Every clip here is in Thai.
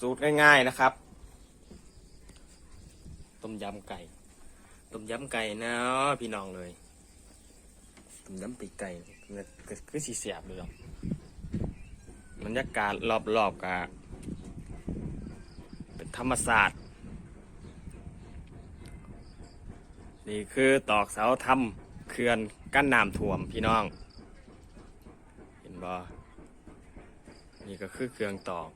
สูตรง่ายๆนะครับ ต้มยำไก่ ต้มยำไก่นะพี่น้องเลย ต้มยำปีกไก่เนี่ยก็คือสีเสียบเลยหรอกบรรยากาศรอบๆกะเป็นธรรมศาสตร์ นี่คือตอกเสาทำเขื่อนกั้นน้ำท่วมพี่น้อง เห็นบ่นี่ก็คือเครื่องตอก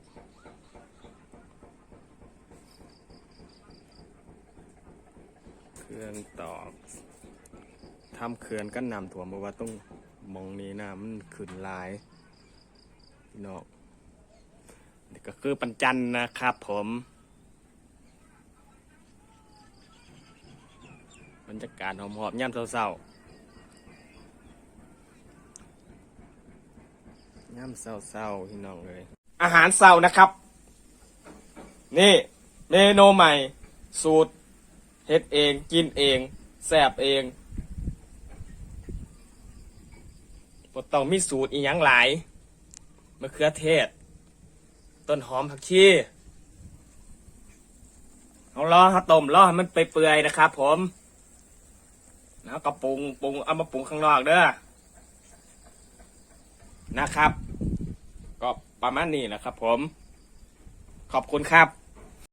เพื่องตอกทำเขื่อนกั้นน้ำท่วมเพราะว่าต้องมองนี้น้ำมันขึ้นหลายพี่น้องนี่ก็คือปันจันนะครับผมบรรยากาศหอมๆย่ำเศร้าๆย่ำเศร้าๆพี่น้องเลย อาหารเศร้านะครับ นี่เมนูใหม่สูตร เฮ็ดเองกินเองแซ่บเองบ่ต้องมีสูตรอีหยังหลายมะเขือเทศ ต้นหอมผักชีเอาล้อฮะต้มล้อมันไปเปื่อยนะครับผมแล้วก็ปรุงปรุงเอามาปรุงข้างนอกเด้อนะครับ ก็ประมาณนี้นะครับผม ขอบคุณครับ